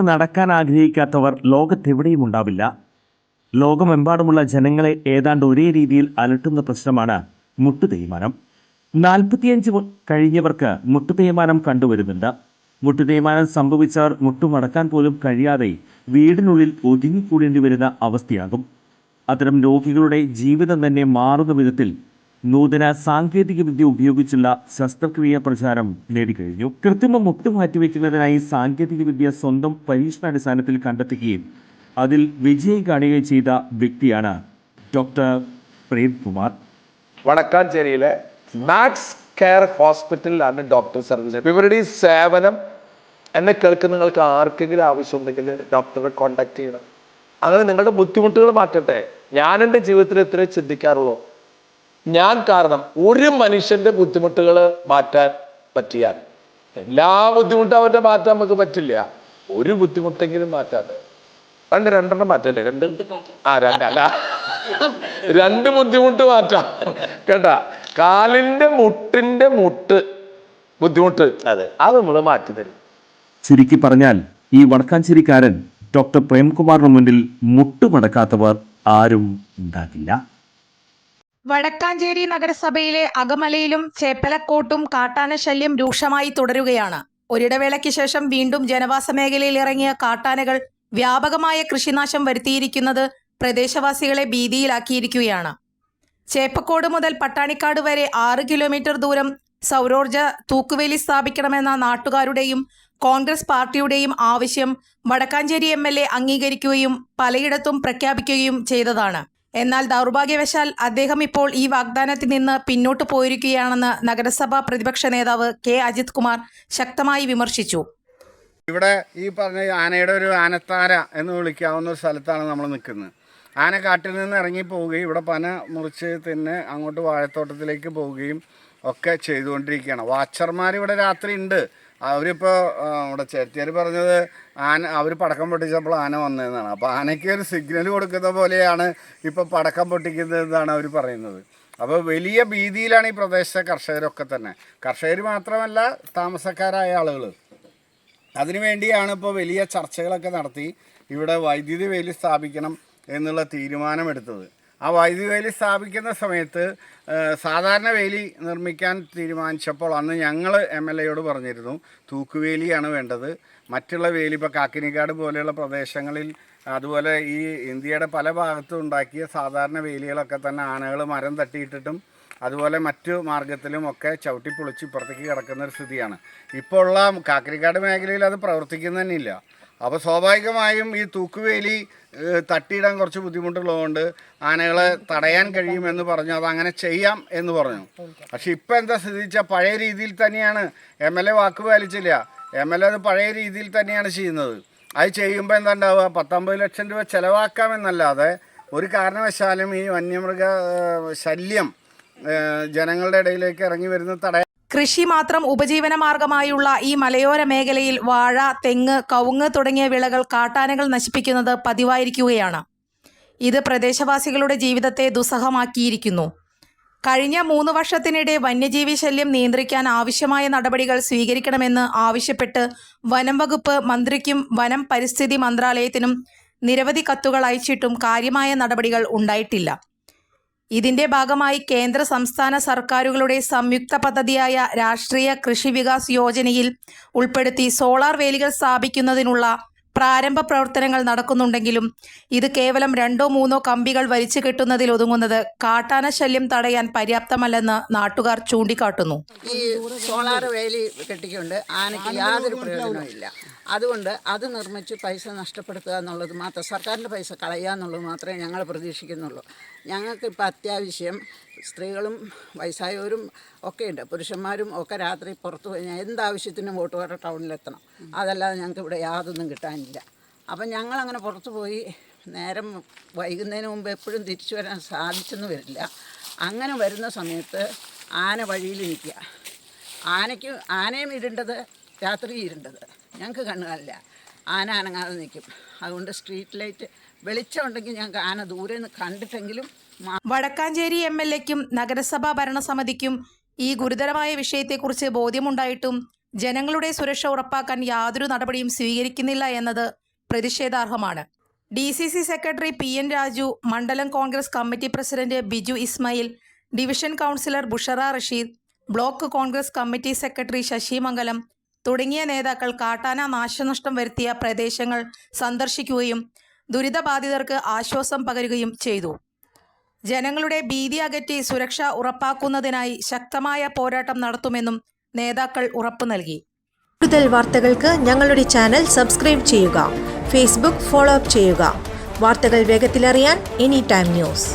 നടക്കാൻ ആഗ്രഹിക്കാത്തവർ ലോകത്തെവിടെയും ഉണ്ടാവില്ല. ലോകമെമ്പാടുമുള്ള ജനങ്ങളെ ഏതാണ്ട് ഒരേ രീതിയിൽ അലട്ടുന്ന പ്രശ്നമാണ് മുട്ടു തേയ്മാനം. നാൽപ്പത്തിയഞ്ച് കഴിഞ്ഞവർക്ക് മുട്ടു തേയ്മാനം കണ്ടുവരുന്നുണ്ട്. മുട്ടു തേയ്മാനം സംഭവിച്ചവർ മുട്ടുമടക്കാൻ പോലും കഴിയാതെ വീടിനുള്ളിൽ ഒതുങ്ങിക്കൂടേണ്ടി വരുന്ന അവസ്ഥയാകും. അത്തരം രോഗികളുടെ ജീവിതം തന്നെ മാറുന്ന വിധത്തിൽ നൂതന സാങ്കേതിക വിദ്യ ഉപയോഗിച്ചുള്ള ശസ്ത്രക്രിയ പ്രചാരം നേടിക്കഴിഞ്ഞു. കൃത്രിമ മുട്ട് മാറ്റിവെക്കുന്നതിനായി സാങ്കേതിക വിദ്യ സ്വന്തം പരീക്ഷണാടിസ്ഥാനത്തിൽ കണ്ടെത്തുകയും അതിൽ വിജയം കാണുകയും ചെയ്ത വ്യക്തിയാണ് ഡോക്ടർ പ്രേംകുമാർ വടക്കാഞ്ചേരിയിലെ മാക്സ് കെയർ ഹോസ്പിറ്റലിലാണ് ഡോക്ടർ സർവീസ് ഇവരുടെ സേവനം എന്നെ കേൾക്കുന്ന നിങ്ങൾക്ക് ആർക്കെങ്കിലും ആവശ്യമുണ്ടെങ്കിൽ ഡോക്ടറെ കോണ്ടാക്ട് ചെയ്യണം. അങ്ങനെ നിങ്ങളുടെ ബുദ്ധിമുട്ടുകൾ മാറ്റട്ടെ. ഞാൻ എന്റെ ജീവിതത്തിൽ ഇത്രേ ചിന്തിക്കാറുള്ളൂ. ഞാൻ കാരണം ഒരു മനുഷ്യന്റെ ബുദ്ധിമുട്ടുകൾ മാറ്റാൻ പറ്റിയാൽ എല്ലാ ബുദ്ധിമുട്ടും അവരുടെ മാറ്റാൻ നമുക്ക് പറ്റില്ല. ഒരു ബുദ്ധിമുട്ടെങ്കിലും മാറ്റാതെ രണ്ട് രണ്ടെണ്ണം മാറ്റല്ലേ? രണ്ട് ആ രണ്ടല്ല രണ്ട് ബുദ്ധിമുട്ട് മാറ്റാം. കേട്ടാ? കാലിന്റെ മുട്ടിന്റെ മുട്ട് ബുദ്ധിമുട്ട് അതെ. അത് നമ്മൾ മാറ്റി തരും. ചുരുക്കി പറഞ്ഞാൽ ഈ വടക്കാഞ്ചേരിക്കാരൻ ഡോക്ടർ പ്രേംകുമാറിന് മുന്നിൽ മുട്ടുമടക്കാത്തവർ ആരും ഉണ്ടാകില്ല. വടക്കാഞ്ചേരി നഗരസഭയിലെ അകമലയിലും ചേപ്പലക്കോട്ടും കാട്ടാന ശല്യം രൂക്ഷമായി തുടരുകയാണ്. ഒരിടവേളയ്ക്ക് ശേഷം വീണ്ടും ജനവാസ മേഖലയിൽ ഇറങ്ങിയ കാട്ടാനകൾ വ്യാപകമായ കൃഷിനാശം വരുത്തിയിരിക്കുന്നത് പ്രദേശവാസികളെ ഭീതിയിലാക്കിയിരിക്കുകയാണ്. ചേപ്പക്കോട് മുതൽ പട്ടാണിക്കാട് വരെ ആറ് കിലോമീറ്റർ ദൂരം സൗരോർജ തൂക്കുവേലി സ്ഥാപിക്കണമെന്ന നാട്ടുകാരുടെയും കോൺഗ്രസ് പാർട്ടിയുടെയും ആവശ്യം വടക്കാഞ്ചേരി എം അംഗീകരിക്കുകയും പലയിടത്തും പ്രഖ്യാപിക്കുകയും ചെയ്തതാണ്. എന്നാൽ ദൗർഭാഗ്യവശാൽ അദ്ദേഹം ഇപ്പോൾ ഈ വാഗ്ദാനത്തിൽ നിന്ന് പിന്നോട്ട് പോയിരിക്കുകയാണെന്ന് നഗരസഭാ പ്രതിപക്ഷ നേതാവ് കെ. അജിത് കുമാർ ശക്തമായി വിമർശിച്ചു. ഇവിടെ ഈ പറഞ്ഞ ആനയുടെ ഒരു ആനത്താര എന്ന് വിളിക്കാവുന്ന ഒരു സ്ഥലത്താണ് നമ്മൾ നിൽക്കുന്നത്. ആന കാട്ടിൽ നിന്ന് ഇറങ്ങി പോവുകയും ഇവിടെ പന മുറിച്ച് തന്നെ അങ്ങോട്ട് വാഴത്തോട്ടത്തിലേക്ക് പോവുകയും ഒക്കെ ചെയ്തുകൊണ്ടിരിക്കുകയാണ്. വാച്ചർമാർ ഇവിടെ രാത്രി ഉണ്ട്. അവരിപ്പോൾ ഇവിടെ ചേർത്തിയാർ പറഞ്ഞത് ആന അവർ പടക്കം പൊട്ടിച്ചപ്പോൾ ആന വന്നതെന്നാണ് അപ്പോൾ ആനയ്ക്ക് ഒരു സിഗ്നൽ കൊടുക്കുന്ന പോലെയാണ് ഇപ്പോൾ പടക്കം പൊട്ടിക്കുന്നതെന്നാണ് അവർ പറയുന്നത്. അപ്പോൾ വലിയ ഭീതിയിലാണ് ഈ പ്രദേശത്തെ കർഷകരൊക്കെ തന്നെ. കർഷകർ മാത്രമല്ല താമസക്കാരായ ആളുകൾ അതിനുവേണ്ടിയാണ് ഇപ്പോൾ വലിയ ചർച്ചകളൊക്കെ നടത്തി ഇവിടെ വൈദ്യുതി വേലി സ്ഥാപിക്കണം എന്നുള്ള തീരുമാനമെടുത്തത്. ആ വൈദ്യുതി വേലി സ്ഥാപിക്കുന്ന സമയത്ത് സാധാരണ വേലി നിർമ്മിക്കാൻ തീരുമാനിച്ചപ്പോൾ അന്ന് ഞങ്ങൾ എം എൽ എയോട് പറഞ്ഞിരുന്നു തൂക്കുവേലിയാണ് വേണ്ടത്. മറ്റുള്ള വേലി ഇപ്പോൾ കാക്കിനിക്കാട് പോലെയുള്ള പ്രദേശങ്ങളിൽ അതുപോലെ ഈ ഇന്ത്യയുടെ പല ഭാഗത്തും ഉണ്ടാക്കിയ സാധാരണ വേലികളൊക്കെ തന്നെ ആനകൾ മരം തട്ടിയിട്ടിട്ടും അതുപോലെ മറ്റു മാർഗത്തിലും ഒക്കെ ചവിട്ടി പൊളിച്ച് ഇപ്പുറത്തേക്ക് കിടക്കുന്ന ഒരു സ്ഥിതിയാണ്. ഇപ്പോൾ ഉള്ള കാക്കിനിക്കാട് മേഖലയിൽ അത് പ്രവർത്തിക്കുന്നതന്നെയില്ല. അപ്പോൾ സ്വാഭാവികമായും ഈ തൂക്കുവേലി തട്ടിയിടാൻ കുറച്ച് ബുദ്ധിമുട്ടുള്ളതുകൊണ്ട് ആനകളെ തടയാൻ കഴിയുമെന്ന് പറഞ്ഞു. അത് അങ്ങനെ ചെയ്യാം എന്ന് പറഞ്ഞു. പക്ഷെ ഇപ്പം എന്താ സ്ഥിതി വെച്ചാൽ പഴയ രീതിയിൽ തന്നെയാണ്. എം എൽ എ വാക്ക് പാലിച്ചില്ല. എം എൽ എ അത് പഴയ രീതിയിൽ തന്നെയാണ് ചെയ്യുന്നത്. അത് ചെയ്യുമ്പോൾ എന്താ ഉണ്ടാവുക പത്തൊമ്പത് ലക്ഷം രൂപ ചിലവാക്കാമെന്നല്ലാതെ ഒരു കാരണവശാലും ഈ വന്യമൃഗ ശല്യം ജനങ്ങളുടെ ഇടയിലേക്ക് ഇറങ്ങി വരുന്നത് തടയാൻ കൃഷി മാത്രം ഉപജീവന മാർഗമായുള്ള ഈ മലയോര മേഖലയിൽ വാഴ തെങ്ങ് കവുങ്ങ് തുടങ്ങിയ വിളകൾ കാട്ടാനകൾ നശിപ്പിക്കുന്നത് പതിവായിരിക്കുകയാണ്. ഇത് പ്രദേശവാസികളുടെ ജീവിതത്തെ ദുസ്സഹമാക്കിയിരിക്കുന്നു. കഴിഞ്ഞ മൂന്ന് വർഷത്തിനിടെ വന്യജീവി ശല്യം നിയന്ത്രിക്കാൻ ആവശ്യമായ നടപടികൾ സ്വീകരിക്കണമെന്ന് ആവശ്യപ്പെട്ട് വനം വകുപ്പ് മന്ത്രിക്കും വനം പരിസ്ഥിതി മന്ത്രാലയത്തിനും നിരവധി കത്തുകൾ അയച്ചിട്ടും കാര്യമായ നടപടികൾ ഉണ്ടായിട്ടില്ല. ഇതിന്റെ ഭാഗമായി കേന്ദ്ര സംസ്ഥാന സർക്കാരുകളുടെ സംയുക്ത പദ്ധതിയായ രാഷ്ട്രീയ കൃഷി വികാസ് യോജനയിൽ ഉൾപ്പെടുത്തി സോളാർ വേലികൾ സ്ഥാപിക്കുന്നതിനുള്ള പ്രാരംഭ പ്രവർത്തനങ്ങൾ നടക്കുന്നുണ്ടെങ്കിലും ഇത് കേവലം രണ്ടോ മൂന്നോ കമ്പികൾ വലിച്ചു കെട്ടുന്നതിൽ ഒതുങ്ങുന്നത് കാട്ടാന ശല്യം തടയാൻ പര്യാപ്തമല്ലെന്ന് നാട്ടുകാർ ചൂണ്ടിക്കാട്ടുന്നു. ഈ സോളാർ വേലി കെട്ടിക്കൊണ്ട് ആനയ്ക്ക് യാതൊരു പ്രയോജനവും ഇല്ല. അതുകൊണ്ട് അത് നിർമ്മിച്ച് പൈസ നഷ്ടപ്പെടുത്തുക എന്നുള്ളത് മാത്രം സർക്കാരിന്റെ പൈസ കളയുക എന്നുള്ളത് മാത്രമേ ഞങ്ങൾ പ്രതീക്ഷിക്കുന്നുള്ളൂ. ഞങ്ങൾക്ക് ഇപ്പം അത്യാവശ്യം സ്ത്രീകളും വയസ്സായവരും ഒക്കെയുണ്ട് പുരുഷന്മാരും ഒക്കെ രാത്രി പുറത്തു പോയി എന്താവശ്യത്തിനും വോട്ടുകാരെ ടൗണിലെത്തണം. അതല്ലാതെ ഞങ്ങൾക്ക് ഇവിടെ യാതൊന്നും കിട്ടാനില്ല. അപ്പം ഞങ്ങളങ്ങനെ പുറത്തു പോയി നേരം വൈകുന്നതിന് മുമ്പ് എപ്പോഴും തിരിച്ചു വരാൻ സാധിച്ചെന്ന് വരില്ല. അങ്ങനെ വരുന്ന സമയത്ത് ആന വഴിയിൽ നിൽക്കുക ആനയ്ക്ക് ആനയും ഇരുണ്ടത് രാത്രി ഇരുണ്ടത്. ഞങ്ങൾക്ക് കണ്ണുകാലില്ല. ആന അനങ്ങാതെ നിൽക്കും. അതുകൊണ്ട് സ്ട്രീറ്റ് ലൈറ്റ് വെളിച്ചം ഉണ്ടെങ്കിൽ ഞങ്ങൾക്ക് ആന ദൂരെ നിന്ന് കണ്ടിട്ടെങ്കിലും വടക്കാഞ്ചേരി എം എൽ എക്കും നഗരസഭാ ഭരണസമിതിക്കും ഈ ഗുരുതരമായ വിഷയത്തെക്കുറിച്ച് ബോധ്യമുണ്ടായിട്ടും ജനങ്ങളുടെ സുരക്ഷ ഉറപ്പാക്കാൻ യാതൊരു നടപടിയും സ്വീകരിക്കുന്നില്ല എന്നത് പ്രതിഷേധാർഹമാണ്. D C C secretary P N Raju മണ്ഡലം Congress committee president Biju Ismail division councillor Bushara Rasheed block Congress committee secretary Sasimangalam തുടങ്ങിയ നേതാക്കൾ കാട്ടാന നാശനഷ്ടം വരുത്തിയ പ്രദേശങ്ങൾ സന്ദർശിക്കുകയും ദുരിതബാധിതർക്ക് ആശ്വാസം പകരുകയും ചെയ്തു. ജനങ്ങളുടെ ഭീതി അകറ്റി സുരക്ഷ ഉറപ്പാക്കുന്നതിനായി ശക്തമായ പോരാട്ടം നടത്തുമെന്നും നേതാക്കൾ ഉറപ്പു നൽകി. കൂടുതൽ വാർത്തകൾക്ക് ഞങ്ങളുടെ ചാനൽ സബ്സ്ക്രൈബ് ചെയ്യുക ഫേസ്ബുക്ക് ഫോളോ അപ്പ് ചെയ്യുക. വാർത്തകൾ വേഗത്തിലറിയാൻ എനി ടൈം ന്യൂസ്.